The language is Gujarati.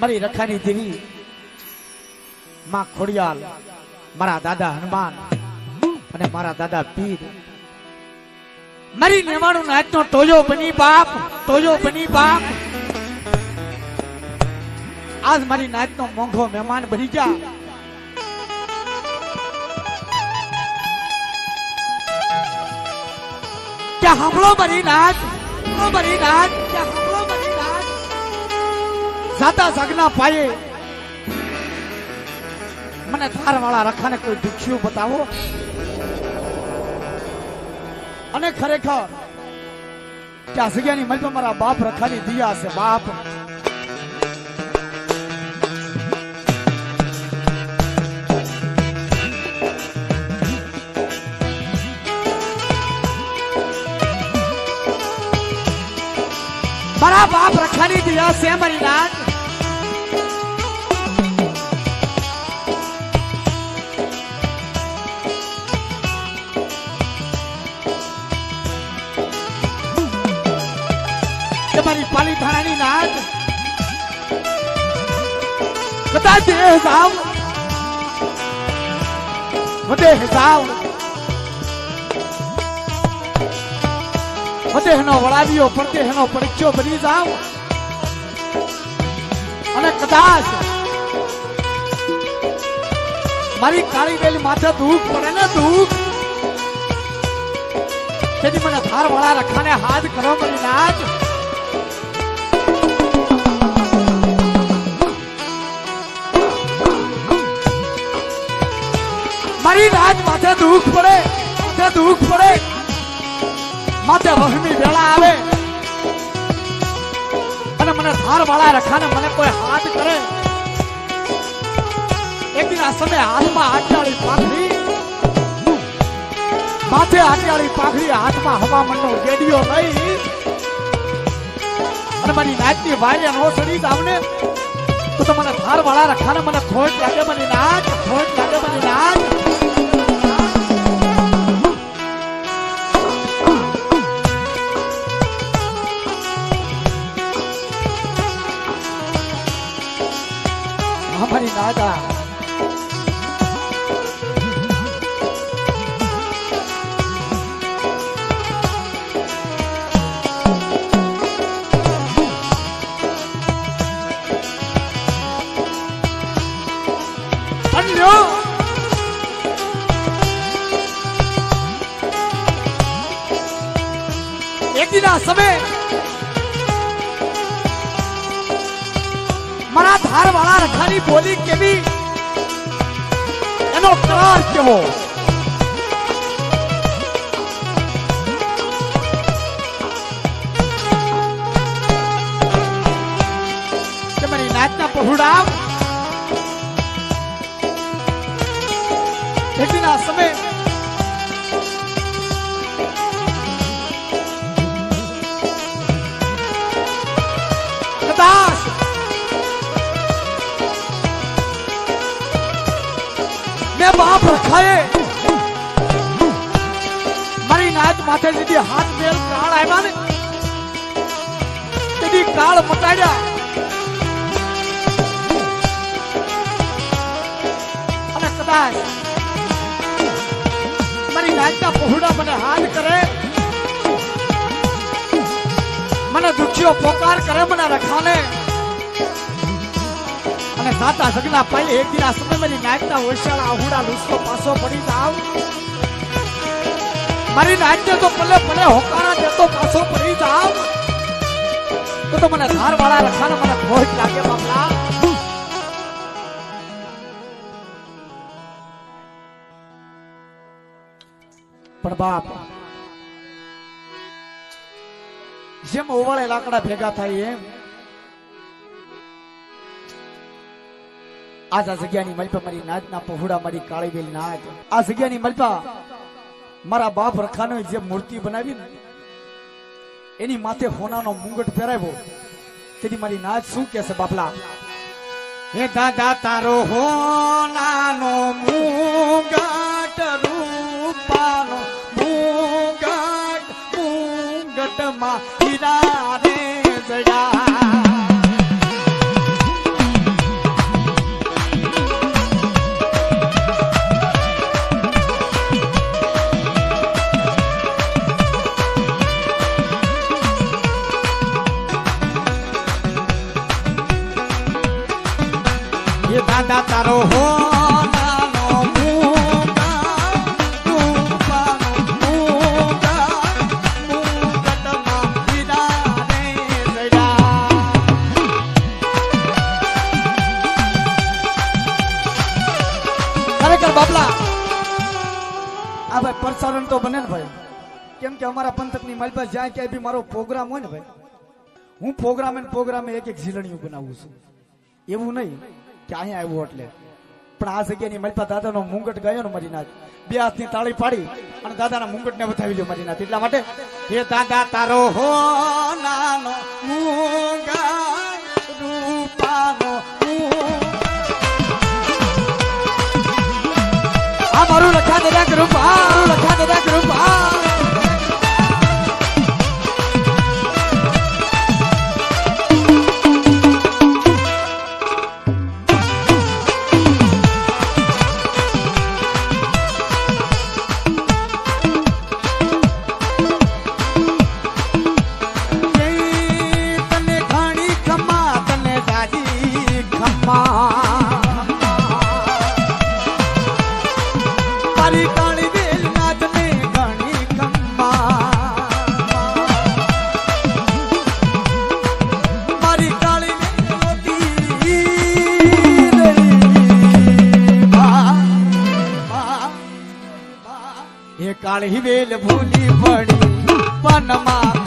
મારી રખાની દેવી માં ખોડિયાલ, મારા દાદા હનુમાન અને મારા દાદા પીર. મારી નેવાણું નાચનો ટોજો બની બાપ ટોજો બની બાપ. આજ મારી નાચનો મોંઘો મહેમાન બની જા. ક્યાં સાંભળો મારી નાચ? હમળો મારી નાચ નાચ જાતા સગના પાયે. મને ધાર વાળા રખાને કોઈ દુખ્યું બતાવો. અને ખરેખર, ત્યાં જગ્યાની મજમાં મારા બાપ રખાની દિયા છે, બાપ. મારા બાપ રખાની દિયા છે મારી નાચ તમારી પાલી થાણાની નાચ બધા દેહ સાવ બધે જાવ વધેહનો વળાવ્યો પડદેહનો પરીક્ષો બની જાવ અને કદાચ મારી કાળી બેલી માથે દુઃખ પડે ને દુઃખ, તેથી મને ધાર વાળા રખાને હાથ કરો મારી નાચ મારી રાત માથે દુઃખ વાળા રખાને મને કોઈ હાથ કરે? એક દિન આ સમય હાથમાં આટલાળી પાખડી માથે આટલાળી પાખડી હાથમાં હવામણનો ગેડિયો લઈ. અને મારી નાચની વાયરે નો સડી જાવ ને, તો તો મને ધાર વાળા રખાને મને ખોટ લાગે મને નાચ ખોટ લાગે મને નાચ અન્યો એક દિન આ સમય મારા ધાર વાળા રખાની બોલી કેવી એનો કરાર કેવો એકના સમય કદાચ. મેં બાપ રખાએ. મારી નાચ માથે જેથી હાથ મેળ કાળ આવ્યા ને કાળ મટાડ્યા. મને હાલ કરે. મને દુખ્યો પોકાર કરે મને રખાને. અને સાતા સગના પાયે એક દિન આ સમય મારી નાચના ઓછાળા આહુડા લૂસકો પાસો પડી જાવ. મારી નાચને તો પલે પલે હોકારા દેતો પાછો પડી જાવ. તો તો મને ધાર વાળા રખાને મને ખોટ લાગે બાપલા બાપ જેમ ઓવાળે લાકડા ભેગા થાય એમ. આજ આ જગ્યાની મલપા મારી નાચના પહોડા મારી કાળી બેલ નાચ આ જગ્યાની મલપા મારા બાપ રખાનો જે મૂર્તિ બનાવી એની માથે હોનાનો મુંગટ પહેરાવ્યો. તેની મારી નાચ શું કહેશે બાપલા? હે દાદા, તારો હોનાનો મુંગટ રૂપાનો જગતમાં હીરા તારો હો ને ભાઈ. કેમ કે અમારા પંથકની મારી પાસે જ્યાં ક્યાંય બી મારો પ્રોગ્રામ હોય ને ભાઈ, હું પ્રોગ્રામ ને પ્રોગ્રામે એક એક ઝીલણીયું બનાવું છું. એવું નહીં કે અહીંયા આવ્યો એટલે. પણ આ જગ્યાની મલપા દાદાનો મુંગટ ગયો ને મરીનાથ. બે હાથની તાળી પાડી અને દાદાના મુંગટને બતાવી લ્યો મરીનાથ. એટલા માટે હે દાદા, તારો હો નાનો રૂપાનો આ મારું લખા દાદા કાળી વેલ ભૂલી પડી પનમાં